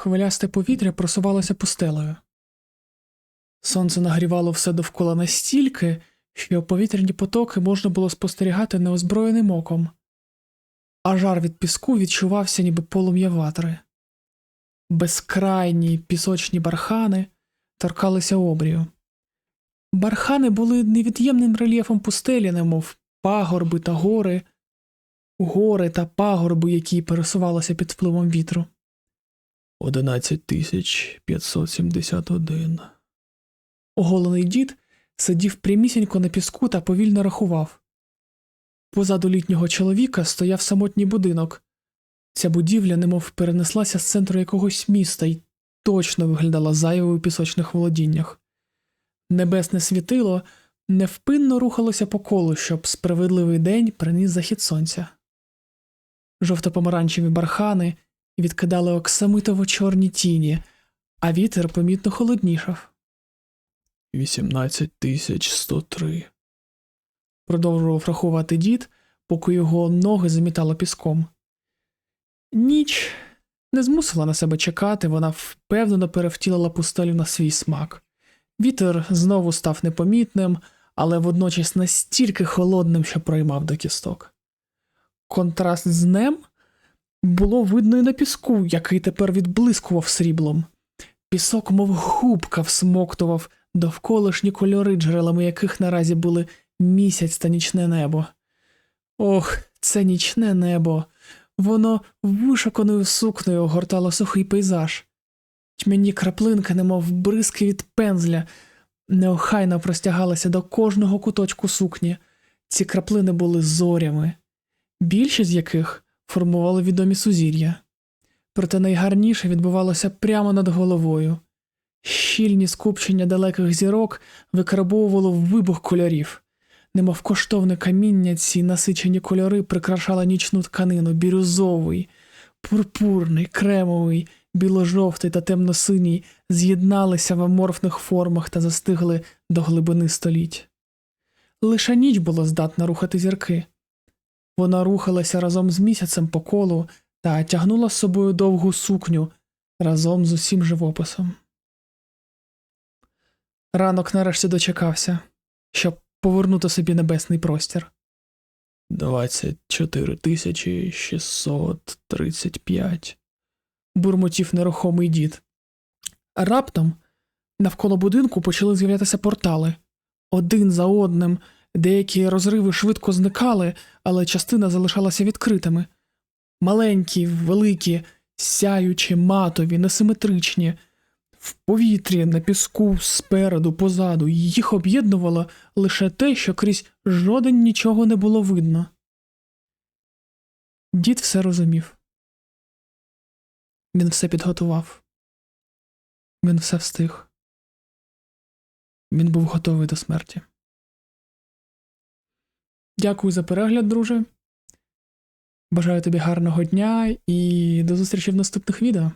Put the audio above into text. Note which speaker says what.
Speaker 1: Хвилясте повітря просувалося пустелею. Сонце нагрівало все довкола настільки, що повітряні потоки можна було спостерігати неозброєним оком, а жар від піску відчувався, ніби полум'я ватри. Безкрайні пісочні бархани торкалися обрію. Бархани були невід'ємним рельєфом пустелі, немов пагорби та гори, гори та пагорби, які пересувалися під впливом вітру. Одинадцять тисяч п'ятсот сімдесят один. Оголений дід сидів прямісінько на піску та повільно рахував. Позаду літнього чоловіка стояв самотній будинок. Ця будівля немов перенеслася з центру якогось міста і точно виглядала зайвою у пісочних володіннях. Небесне світило невпинно рухалося по колу, щоб справедливий день приніс захід сонця. Жовто-помаранчеві бархани відкидали оксамитово чорні тіні, а вітер помітно холоднішав. Вісімнадцять тисяч сто три. Продовжував рахувати дід, поки його ноги замітало піском. Ніч не змусила на себе чекати, вона впевнено перевтілила пустелю на свій смак. Вітер знову став непомітним, але водночас настільки холодним, що проймав до кісток. Контраст з днем було видно і на піску, який тепер відблискував сріблом. Пісок, мов губка, всмоктував довколишні кольори, джерелами яких наразі були місяць та нічне небо. Ох, це нічне небо. Воно вишуканою сукнею огортало сухий пейзаж. Тьмяні краплинки, немов бризки від пензля, неохайно простягалися до кожного куточку сукні. Ці краплини були зорями, більшість з яких формували відомі сузір'я. Проте найгарніше відбувалося прямо над головою. Щільні скупчення далеких зірок викарбовувало вибух кольорів, немов коштовне каміння, ці насичені кольори прикрашали нічну тканину бірюзовий, пурпурний, кремовий, біло-жовтий та темно-синій з'єдналися в аморфних формах та застигли до глибини століть. Лише ніч було здатна рухати зірки. Вона рухалася разом з місяцем по колу та тягнула з собою довгу сукню разом з усім живописом. Ранок нарешті дочекався, щоб повернути собі небесний простір. Двадцять чотири тисячі шістсот тридцять п'ять. бурмотів нерухомий дід. Раптом навколо будинку почали з'являтися портали. Один за одним, деякі розриви швидко зникали, але частина залишалася відкритими. Маленькі, великі, сяючі, матові, несиметричні, в повітрі, на піску, спереду, позаду, їх об'єднувало лише те, що крізь жоден нічого не було видно. Дід все розумів. Він все підготував. Він все встиг. Він був готовий до смерті. Дякую за перегляд, друже. Бажаю тобі гарного дня і до зустрічі в наступних відео.